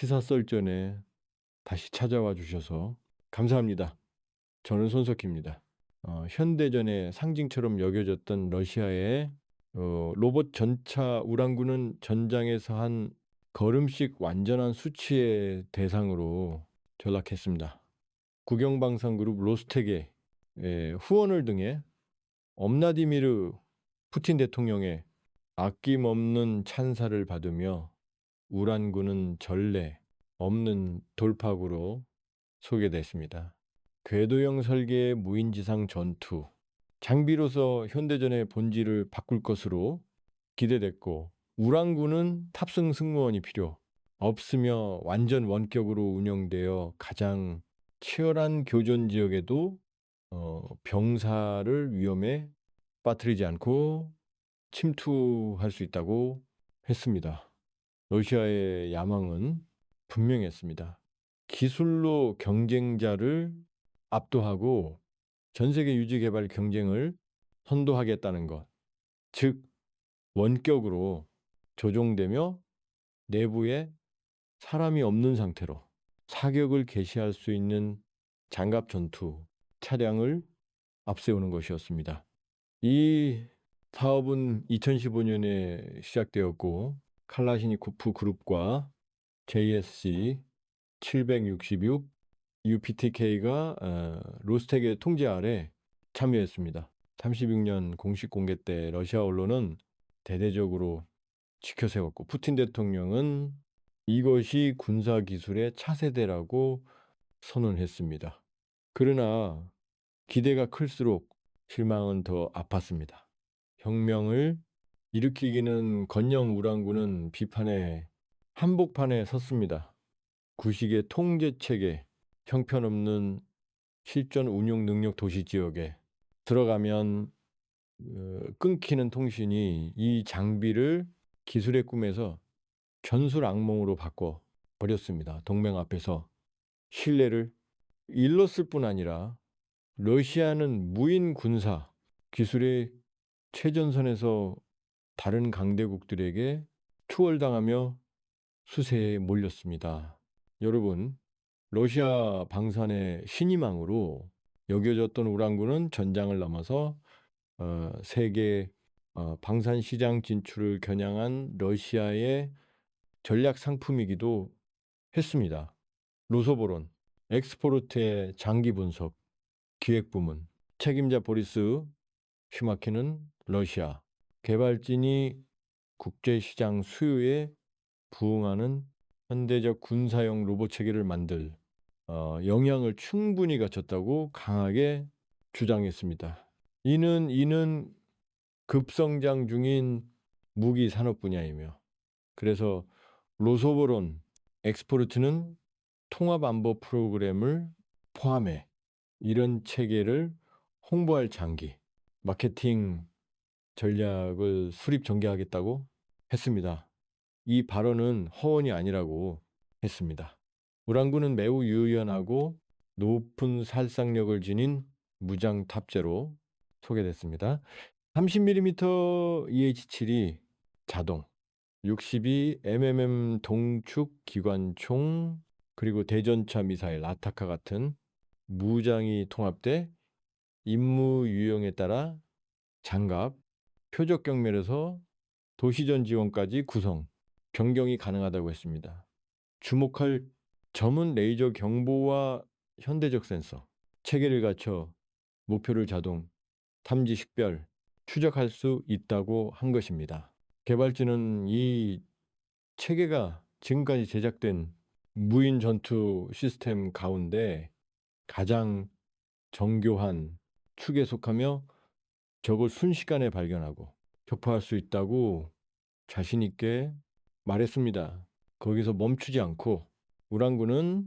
시사썰전에 다시 찾아와 주셔서 감사합니다. 저는 손석희입니다. 어, 현대전의 상징처럼 여겨졌던 러시아의 어, 로봇 전차 우랑군은 전장에서 한 걸음씩 완전한 수치의 대상으로 전락했습니다. 국영방송 그룹 로스텍의 예, 후원을 등해 엄나디미르 푸틴 대통령의 아낌없는 찬사를 받으며 우란군은 전례 없는 돌파구로 소개됐습니다. 궤도형 설계의 무인지상 전투, 장비로서 현대전의 본질을 바꿀 것으로 기대됐고 우랑군은 탑승 승무원이 필요 없으며 완전 원격으로 운영되어 가장 치열한 교전 지역에도 어, 병사를 위험에 빠뜨리지 않고 침투할 수 있다고 했습니다. 러시아의 야망은 분명했습니다. 기술로 경쟁자를 압도하고 전 세계 유지 개발 경쟁을 선도하겠다는 것. 즉, 원격으로 조종되며 내부에 사람이 없는 상태로 사격을 개시할 수 있는 장갑 전투 차량을 앞세우는 것이었습니다. 이 사업은 2015년에 시작되었고 칼라시니코프 그룹과 JSC 766 UPTK가 어, 로스텍의 통제 아래 참여했습니다. 36년 공식 공개 때 러시아 언론은 대대적으로 지켜세웠고 푸틴 대통령은 이것이 군사 기술의 차세대라고 선언했습니다. 그러나 기대가 클수록 실망은 더 아팠습니다. 혁명을 일으키기는 건영 우랑군은 비판의 한복판에 섰습니다. 구식의 통제 체계, 형편없는 실전 운용 능력 도시 지역에 들어가면 어, 끊기는 통신이 이 장비를 기술의 꿈에서 전술 악몽으로 바꿔 버렸습니다. 동맹 앞에서 신뢰를 일렀을 뿐 아니라 러시아는 무인 군사 기술의 최전선에서 다른 강대국들에게 투월당하며 수세에 몰렸습니다. 여러분, 러시아 방산의 신희망으로 여겨졌던 우랑군은 전장을 넘어서 어, 세계 어, 방산 시장 진출을 겨냥한 러시아의 전략 상품이기도 했습니다. 로소보론, 엑스포르트의 장기 분석, 기획 부문, 책임자 보리스 슈마케는 러시아, 개발진이 국제시장 수요에 부응하는 현대적 군사용 로봇 체계를 만들 어, 영향을 충분히 갖췄다고 강하게 주장했습니다. 이는 이는 급성장 중인 무기 산업 분야이며 그래서 로소보론 엑스포르트는 통합 안보 프로그램을 포함해 이런 체계를 홍보할 장기 마케팅 전략을 수립 전개하겠다고 했습니다. 이 발언은 허언이 아니라고 했습니다. 우랑군은 매우 유연하고 높은 살상력을 지닌 무장 탑재로 소개됐습니다. 30mm EH7이 자동, 62 MMM 동축 기관총 그리고 대전차 미사일 아타카 같은 무장이 통합돼 임무 유형에 따라 장갑, 표적 경멸에서 도시전 지원까지 구성, 변경이 가능하다고 했습니다. 주목할 점은 레이저 경보와 현대적 센서, 체계를 갖춰 목표를 자동, 탐지 식별, 추적할 수 있다고 한 것입니다. 개발진은 이 체계가 지금까지 제작된 무인 전투 시스템 가운데 가장 정교한 축에 속하며 적을 순식간에 발견하고 격파할 수 있다고 자신 있게 말했습니다. 거기서 멈추지 않고 우랑군은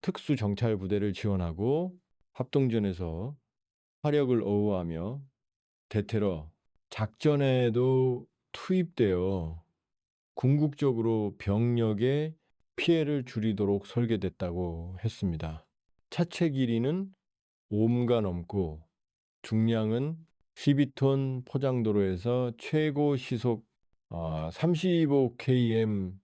특수 정찰 부대를 지원하고 합동전에서 화력을 어우하며 대테러 작전에도 투입되어 궁극적으로 병력의 피해를 줄이도록 설계됐다고 했습니다. 차체 길이는 5가 넘고 중량은 12톤 포장도로에서 최고 시속 35km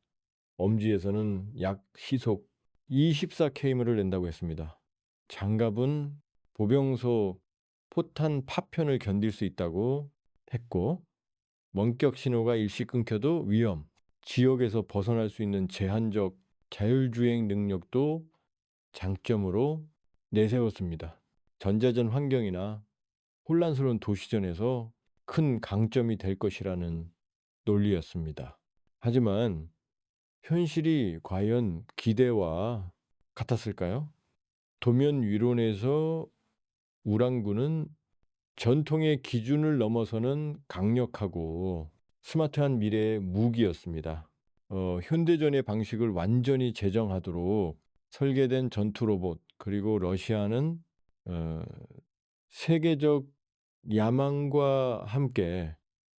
엄지에서는 약 시속 24km를 낸다고 했습니다. 장갑은 보병소 포탄 파편을 견딜 수 있다고 했고 원격 신호가 일시 끊겨도 위험, 지역에서 벗어날 수 있는 제한적 자율주행 능력도 장점으로 내세웠습니다. 전자전 환경이나 혼란스러운 도시전에서 큰 강점이 될 것이라는 논리였습니다. 하지만 현실이 과연 기대와 같았을까요? 도면 위론에서 우랑군은 전통의 기준을 넘어서는 강력하고 스마트한 미래의 무기였습니다. 어, 현대전의 방식을 완전히 재정하도록 설계된 전투 로봇 그리고 러시아는 어, 세계적 야망과 함께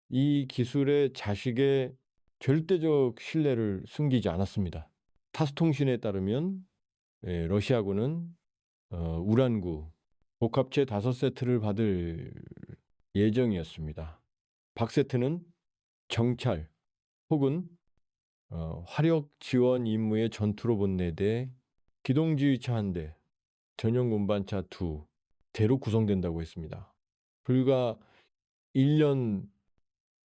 이 기술의 자식의 절대적 신뢰를 숨기지 않았습니다. 타스통신에 따르면 예, 러시아군은 어, 우란구 복합체 다섯 세트를 받을 예정이었습니다. 박 세트는 정찰 혹은 어, 화력 지원 임무의 전투 로봇 4대, 기동지휘차 1대, 전용 운반차 2 대로 구성된다고 했습니다. 불과 1년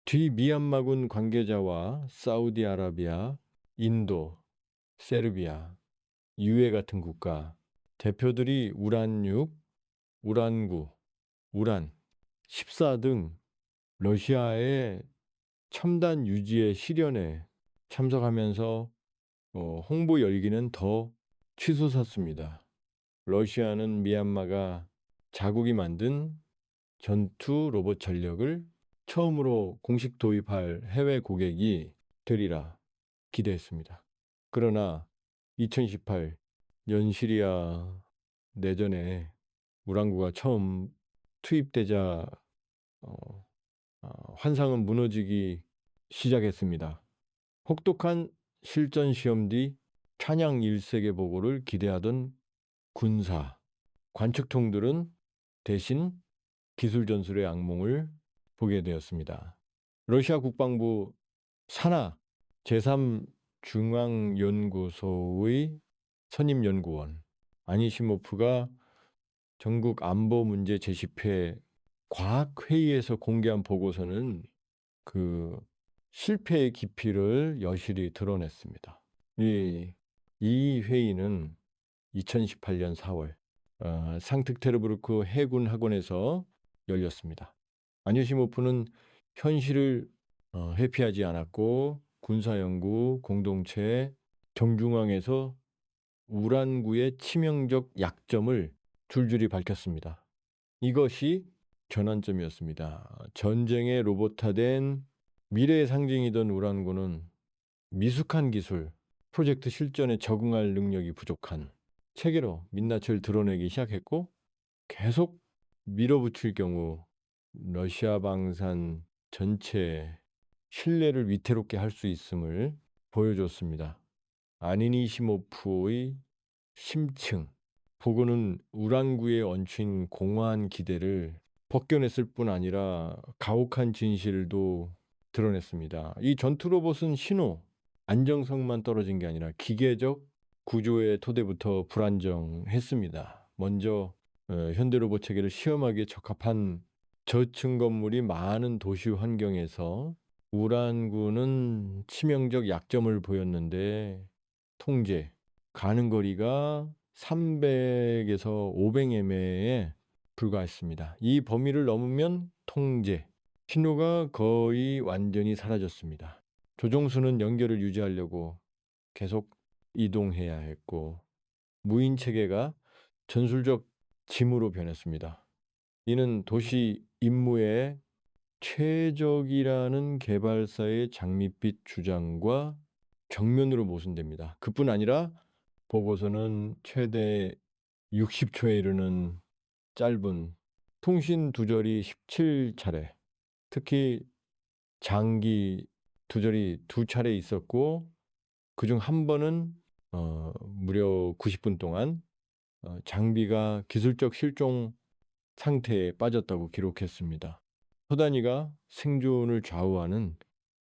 뒤 미얀마군 관계자와 사우디아라비아, 인도, 세르비아, 유해 같은 국가 대표들이 우란 6, 우란 9, 우란 14 등 러시아의 첨단 유지의 실현에 참석하면서 어, 홍보 열기는 더 치솟았습니다. 러시아는 미얀마가 자국이 만든 전투 로봇 전력을 처음으로 공식 도입할 해외 고객이 되리라 기대했습니다. 그러나 2018 연시리아 내전에 우랑구가 처음 투입되자 어, 어, 환상은 무너지기 시작했습니다. 혹독한 실전 시험 뒤 찬양 1세계 보고를 기대하던 군사 관측통들은 대신 기술 전술의 악몽을 보게 되었습니다. 러시아 국방부 산하 제3중앙연구소의 선임연구원 아니시모프가 전국 안보 문제 제시회 과학회의에서 공개한 보고서는 그 실패의 깊이를 여실히 드러냈습니다. 이, 이 회의는 2018년 4월 어, 상특테르부르크 해군 학원에서 열렸습니다. 아니시모프는 현실을 어, 회피하지 않았고 군사연구 공동체 정중앙에서 우란구의 치명적 약점을 줄줄이 밝혔습니다. 이것이 전환점이었습니다. 전쟁의 로봇화된 미래의 상징이던 우란구는 미숙한 기술, 프로젝트 실전에 적응할 능력이 부족한 체계로 민낯을 드러내기 시작했고 계속 밀어붙일 경우 러시아 방산 전체 신뢰를 위태롭게 할 수 있음을 보여줬습니다. 아니니시모프의 심층 보고는 우란구에 얹힌 공허한 기대를 벗겨냈을 뿐 아니라 가혹한 진실도 드러냈습니다. 이 전투 로봇은 신호, 안정성만 떨어진 게 아니라 기계적 구조의 토대부터 불안정했습니다. 먼저 어, 현대 로봇 체계를 시험하기에 적합한 저층 건물이 많은 도시 환경에서 우란구는 치명적 약점을 보였는데 통제, 가는 거리가 300에서 500m에 불과했습니다. 이 범위를 넘으면 통제, 신호가 거의 완전히 사라졌습니다. 조종수는 연결을 유지하려고 계속 이동해야 했고 무인 체계가 전술적 짐으로 변했습니다. 이는 도시 임무의 최적이라는 개발사의 장밋빛 주장과 정면으로 모순됩니다. 그뿐 아니라 보고서는 최대 60초에 이르는 짧은 통신 두절이 17차례, 특히 장기 두절이 두 차례 있었고 그중 한 번은 어, 무려 90분 동안 어, 장비가 기술적 실종 상태에 빠졌다고 기록했습니다. 소단위가 생존을 좌우하는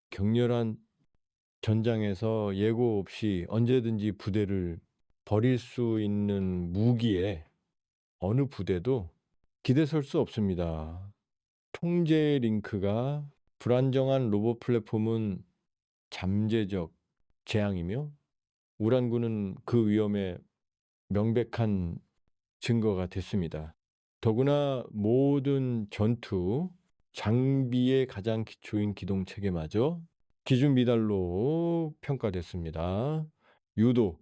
격렬한 전장에서 예고 없이 언제든지 부대를 버릴 수 있는 무기에 어느 부대도 기대 설 수 없습니다. 통제 링크가 불안정한 로봇 플랫폼은 잠재적 재앙이며 우란군은 그 위험에 명백한 증거가 됐습니다. 더구나 모든 전투 장비의 가장 기초인 기동 체계마저 기준 미달로 평가됐습니다. 유도,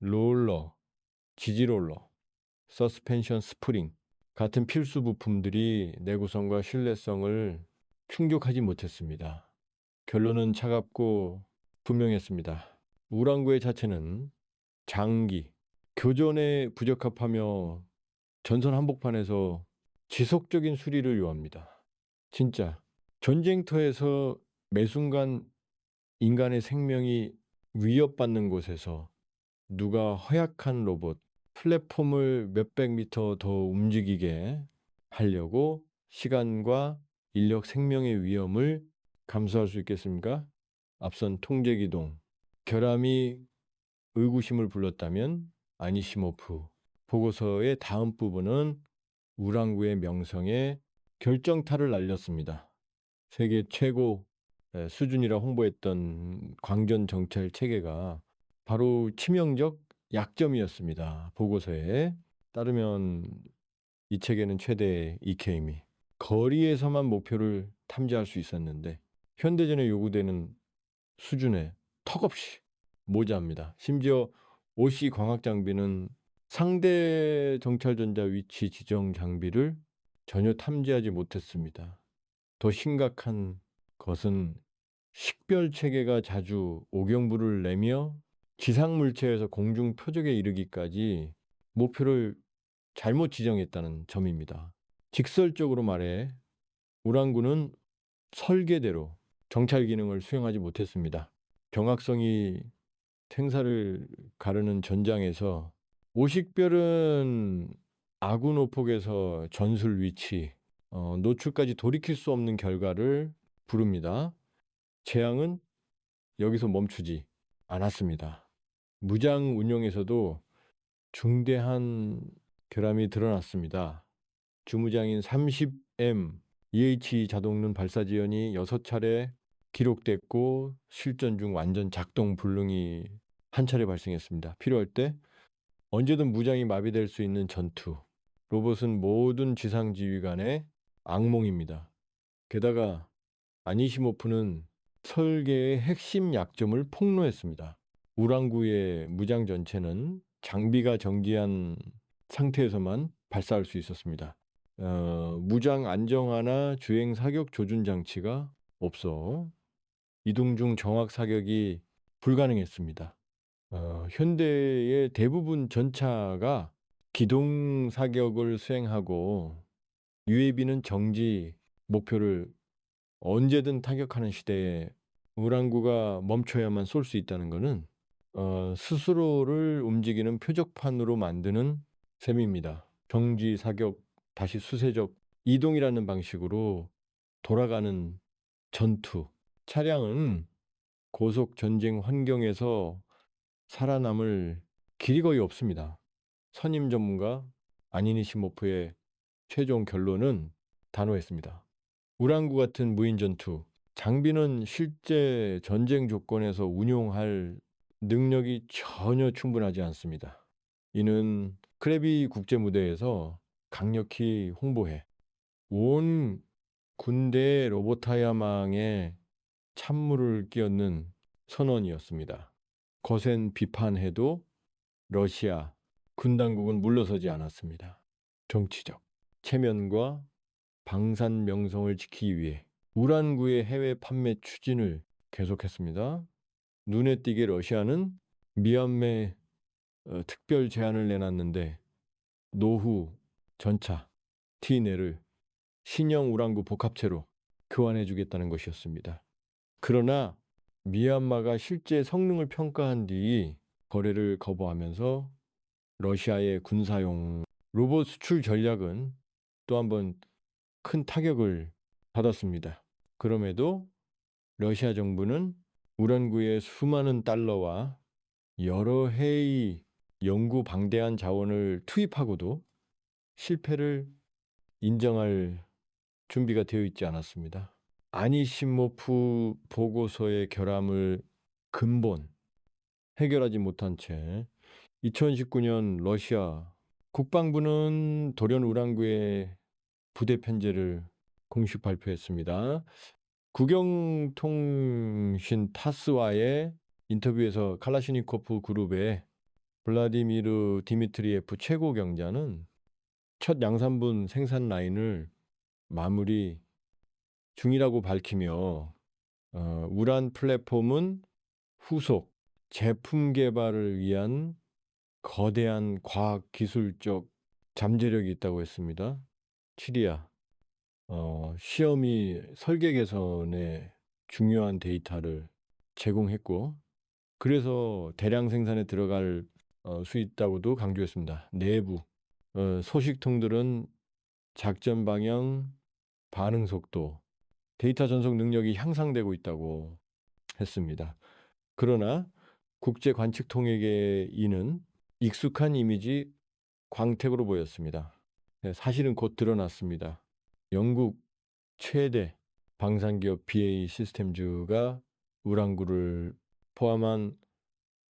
롤러, 지지롤러, 서스펜션 스프링 같은 필수 부품들이 내구성과 신뢰성을 충족하지 못했습니다. 결론은 차갑고 분명했습니다. 우랑구의 자체는 장기, 교전에 부적합하며 전선 한복판에서 지속적인 수리를 요합니다. 진짜 전쟁터에서 매 순간 인간의 생명이 위협받는 곳에서 누가 허약한 로봇 플랫폼을 몇백 미터 더 움직이게 하려고 시간과 인력 생명의 위험을 감수할 수 있겠습니까? 앞선 통제 기동 결함이 의구심을 불렀다면 아니시모프 보고서의 다음 부분은 우랑구의 명성에 결정타를 날렸습니다. 세계 최고 에, 수준이라 홍보했던 광전 정찰 체계가 바로 치명적 약점이었습니다. 보고서에 따르면 이 체계는 최대 EK미 거리에서만 목표를 탐지할 수 있었는데 현대전에 요구되는 수준에 턱없이 모자합니다. 심지어 OC 광학 장비는 상대 정찰전자 위치 지정 장비를 전혀 탐지하지 못했습니다. 더 심각한 것은 식별 체계가 자주 오경부를 내며 지상 물체에서 공중 표적에 이르기까지 목표를 잘못 지정했다는 점입니다. 직설적으로 말해 우랑구는 설계대로 정찰 기능을 수행하지 못했습니다. 경학성이 생사를 가르는 전장에서 오식별은 아군 오폭에서 전술 위치, 어, 노출까지 돌이킬 수 없는 결과를 부릅니다. 재앙은 여기서 멈추지 않았습니다. 무장 운용에서도 중대한 결함이 드러났습니다. 주무장인 30M EH 자동론 발사 지연이 6차례 기록됐고 실전 중 완전 작동 불능이 한 차례 발생했습니다. 필요할 때 언제든 무장이 마비될 수 있는 전투. 로봇은 모든 지상 지휘관의 악몽입니다. 게다가 아니시모프는 설계의 핵심 약점을 폭로했습니다. 우랑구의 무장 전체는 장비가 정지한 상태에서만 발사할 수 있었습니다. 어, 무장 안정화나 주행 사격 조준 장치가 없어 이동 중 정확 사격이 불가능했습니다. 어, 현대의 대부분 전차가 기동 사격을 수행하고 UAV는 정지 목표를 언제든 타격하는 시대에 우랑구가 멈춰야만 쏠 수 있다는 것은 어, 스스로를 움직이는 표적판으로 만드는 셈입니다. 정지 사격 다시 수세적 이동이라는 방식으로 돌아가는 전투 차량은 고속 전쟁 환경에서 살아남을 길이 거의 없습니다. 선임 전문가 아니니시모프의 최종 결론은 단호했습니다. 우랑구 같은 무인 전투 장비는 실제 전쟁 조건에서 운용할 능력이 전혀 충분하지 않습니다. 이는 크레비 국제 무대에서 강력히 홍보해 온 군대 로보타야망에 찬물을 끼얹는 선언이었습니다. 거센 비판해도 러시아 군 당국은 물러서지 않았습니다. 정치적 체면과 방산 명성을 지키기 위해 우란구의 해외 판매 추진을 계속했습니다. 눈에 띄게 러시아는 미얀마 어, 특별 제안을 내놨는데 노후 전차 T네를 신형 우랑구 복합체로 교환해 주겠다는 것이었습니다. 그러나 미얀마가 실제 성능을 평가한 뒤 거래를 거부하면서 러시아의 군사용 로봇 수출 전략은 또 한 번 큰 타격을 받았습니다. 그럼에도 러시아 정부는 우란구에 수많은 달러와 여러 해의 연구 방대한 자원을 투입하고도 실패를 인정할 준비가 되어 있지 않았습니다. 아니시모프 보고서의 결함을 근본 해결하지 못한 채 2019년 러시아 국방부는 돌연 우랑구의 부대 편제를 공식 발표했습니다. 국영통신 타스와의 인터뷰에서 칼라시니코프 그룹의 블라디미르 디미트리에프 최고 경자는 첫 양산분 생산 라인을 마무리 중이라고 밝히며 어, 우란 플랫폼은 후속 제품 개발을 위한 거대한 과학 기술적 잠재력이 있다고 했습니다. 7이야. 어, 시험이 설계 개선에 중요한 데이터를 제공했고 그래서 대량 생산에 들어갈 어, 수 있다고도 강조했습니다. 내부 어, 소식통들은 작전 방향, 반응 속도, 데이터 전송 능력이 향상되고 있다고 했습니다. 그러나 국제 관측통에게 이는 익숙한 이미지 광택으로 보였습니다. 네, 사실은 곧 드러났습니다. 영국 최대 방산기업 BA 시스템즈가 우랑구를 포함한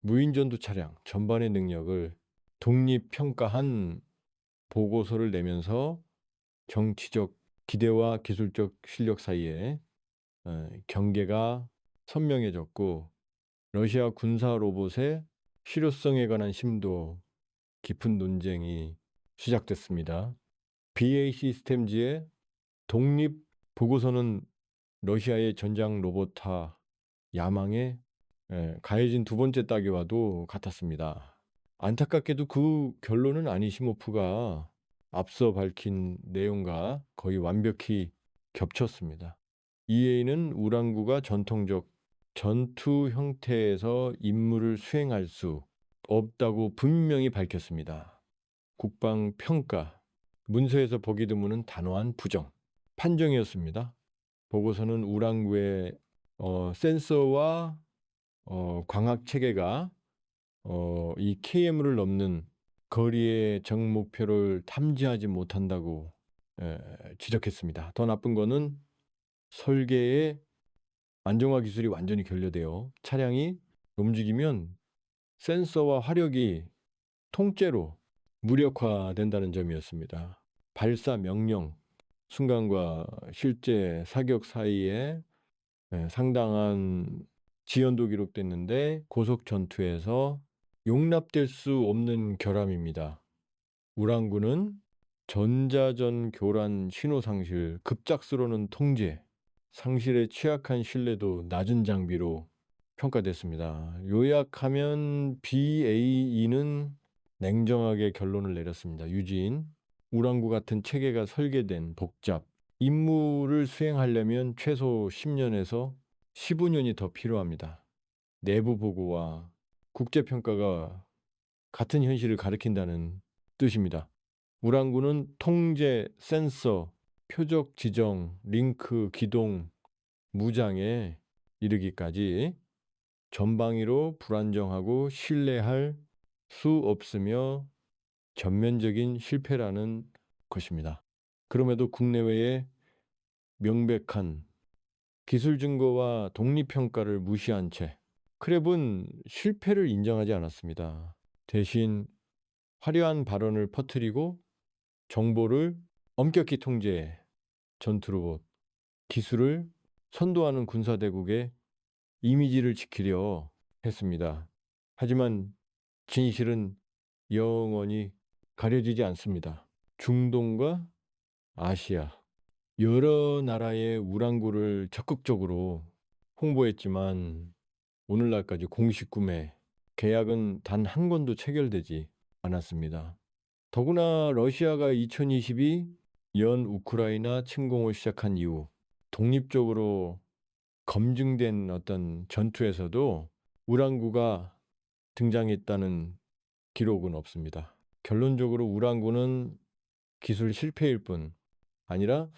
무인전투 차량 전반의 능력을 독립 평가한 보고서를 내면서 정치적 기대와 기술적 실력 사이에 어, 경계가 선명해졌고 러시아 군사 로봇의 실효성에 관한 심도 깊은 논쟁이 시작됐습니다. BA 시스템즈의 독립 보고서는 러시아의 전장 로봇화 야망에 예, 가해진 두 번째 따기와도 같았습니다. 안타깝게도 그 결론은 아니시모프가 앞서 밝힌 내용과 거의 완벽히 겹쳤습니다. EA는 우랑구가 전통적 전투 형태에서 임무를 수행할 수 없다고 분명히 밝혔습니다. 국방 평가 문서에서 보기 드문은 단호한 부정 판정이었습니다. 보고서는 우랑구의 어, 센서와 어, 광학 체계가 어, 이 KM을 넘는 거리의 정 목표를 탐지하지 못한다고 에, 지적했습니다. 더 나쁜 거는 설계의 안정화 기술이 완전히 결여되어 차량이 움직이면 센서와 화력이 통째로 무력화된다는 점이었습니다. 발사 명령 순간과 실제 사격 사이에 예, 상당한 지연도 기록됐는데 고속 전투에서 용납될 수 없는 결함입니다. 우랑구는 전자전 교란 신호 상실, 급작스러는 통제, 상실에 취약한 신뢰도 낮은 장비로 평가됐습니다. 요약하면 BAE는 냉정하게 결론을 내렸습니다. 유진, 우랑구 같은 체계가 설계된 복잡, 임무를 수행하려면 최소 10년에서 15년이 더 필요합니다. 내부 보고와 국제평가가 같은 현실을 가리킨다는 뜻입니다. 우랑구는 통제, 센서, 표적 지정, 링크, 기동, 무장에 이르기까지 전방위로 불안정하고 신뢰할 수 없으며 전면적인 실패라는 것입니다. 그럼에도 국내외에 명백한 기술 증거와 독립 평가를 무시한 채 크랩은 실패를 인정하지 않았습니다. 대신 화려한 발언을 퍼뜨리고 정보를 엄격히 통제해 전투로봇 기술을 선도하는 군사대국의 이미지를 지키려 했습니다. 하지만 진실은 영원히 가려지지 않습니다. 중동과 아시아 여러 나라의 우랑구를 적극적으로 홍보했지만 오늘날까지 공식 구매 계약은 단 한 건도 체결되지 않았습니다. 더구나 러시아가 2022 연 우크라이나 침공을 시작한 이후 독립적으로 검증된 어떤 전투에서도 우랑구가 등장했다는 기록은 없습니다. 결론적으로 우랑구는 기술 실패일 뿐 아니라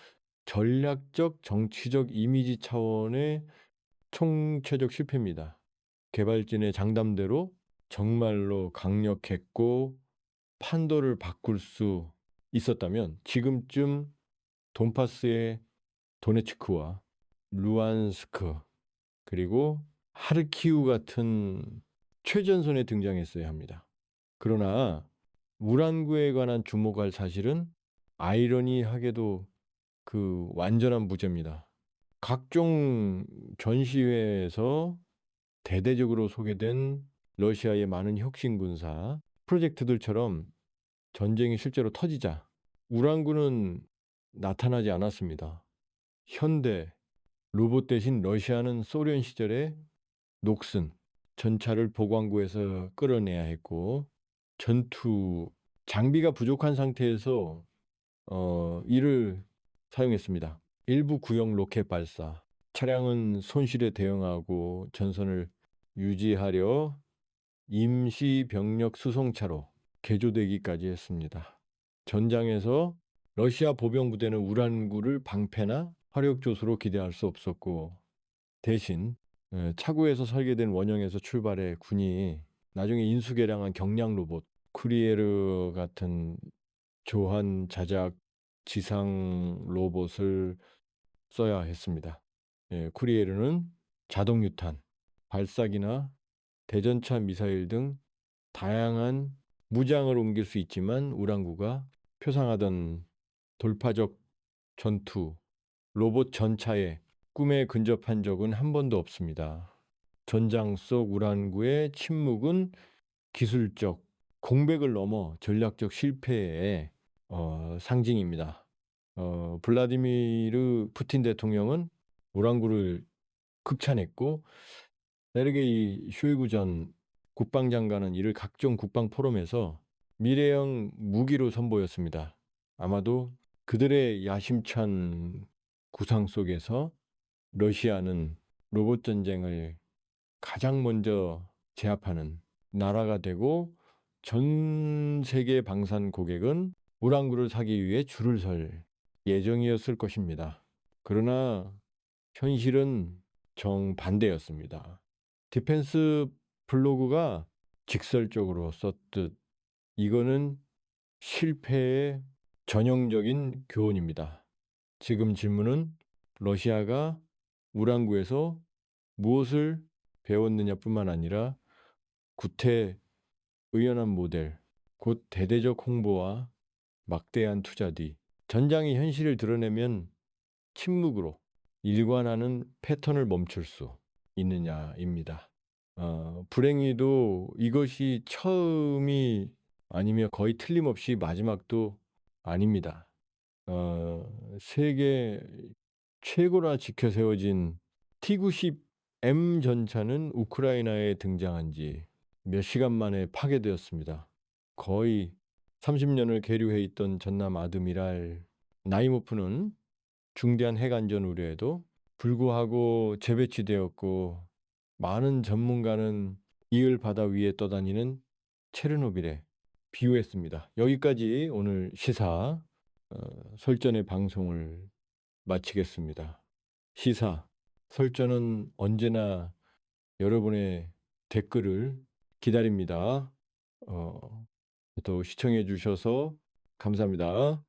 전략적 정치적 이미지 차원의 총체적 실패입니다. 개발진의 장담대로 정말로 강력했고 판도를 바꿀 수 있었다면 지금쯤 돈파스의 도네츠크와 루안스크 그리고 하르키우 같은 최전선에 등장했어야 합니다. 그러나 우란구에 관한 주목할 사실은 아이러니하게도 그 완전한 무죄입니다. 각종 전시회에서 대대적으로 소개된 러시아의 많은 혁신 군사 프로젝트들처럼 전쟁이 실제로 터지자 우란구는 나타나지 않았습니다. 현대 로봇 대신 러시아는 소련 시절에 녹슨 전차를 보관구에서 끌어내야 했고 전투 장비가 부족한 상태에서 어, 이를 사용했습니다. 일부 구형 로켓 발사 차량은 손실에 대응하고 전선을 유지하려 임시 병력 수송차로 개조되기까지 했습니다. 전장에서 러시아 보병 부대는 우란구를 방패나 화력 조수로 기대할 수 없었고 대신 에, 차구에서 설계된 원형에서 출발해 군이 나중에 인수개량한 경량 로봇 쿠리에르 같은 조한 자작 지상 로봇을 써야 했습니다. 예, 쿠리에르는 자동 유탄, 발사기나 대전차 미사일 등 다양한 무장을 옮길 수 있지만 우랑구가 표상하던 돌파적 전투, 로봇 전차에 꿈에 근접한 적은 한 번도 없습니다. 전장 속 우란구의 침묵은 기술적 공백을 넘어 전략적 실패의 어, 상징입니다. 어, 블라디미르 푸틴 대통령은 우란구를 극찬했고 세르게이 쇼이구 전 국방장관은 이를 각종 국방 포럼에서 미래형 무기로 선보였습니다. 아마도 그들의 야심찬 구상 속에서 러시아는 로봇 전쟁을 가장 먼저 제압하는 나라가 되고 전 세계 방산 고객은 우랑구를 사기 위해 줄을 설 예정이었을 것입니다. 그러나 현실은 정반대였습니다. 디펜스 블로그가 직설적으로 썼듯 이거는 실패의 전형적인 교훈입니다. 지금 질문은 러시아가 우랑구에서 무엇을 배웠느냐 뿐만 아니라 구태 의연한 모델, 곧 대대적 홍보와 막대한 투자 뒤 전장의 현실을 드러내면 침묵으로 일관하는 패턴을 멈출 수 있느냐입니다. 어, 불행히도 이것이 처음이 아니면 거의 틀림없이 마지막도 아닙니다. 어, 세계 최고라 지켜 세워진 T-90M 전차는 우크라이나에 등장한 지 몇 시간 만에 파괴되었습니다. 거의 30년을 계류해 있던 전남 아드미랄 나이모프는 중대한 핵안전 우려에도 불구하고 재배치되었고 많은 전문가는 이을 바다 위에 떠다니는 체르노빌에 비유했습니다. 여기까지 오늘 시사 어, 설전의 방송을 마치겠습니다. 시사 설전은 언제나 여러분의 댓글을 기다립니다. 어, 또 시청해 주셔서 감사합니다.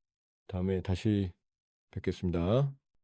다음에 다시 뵙겠습니다.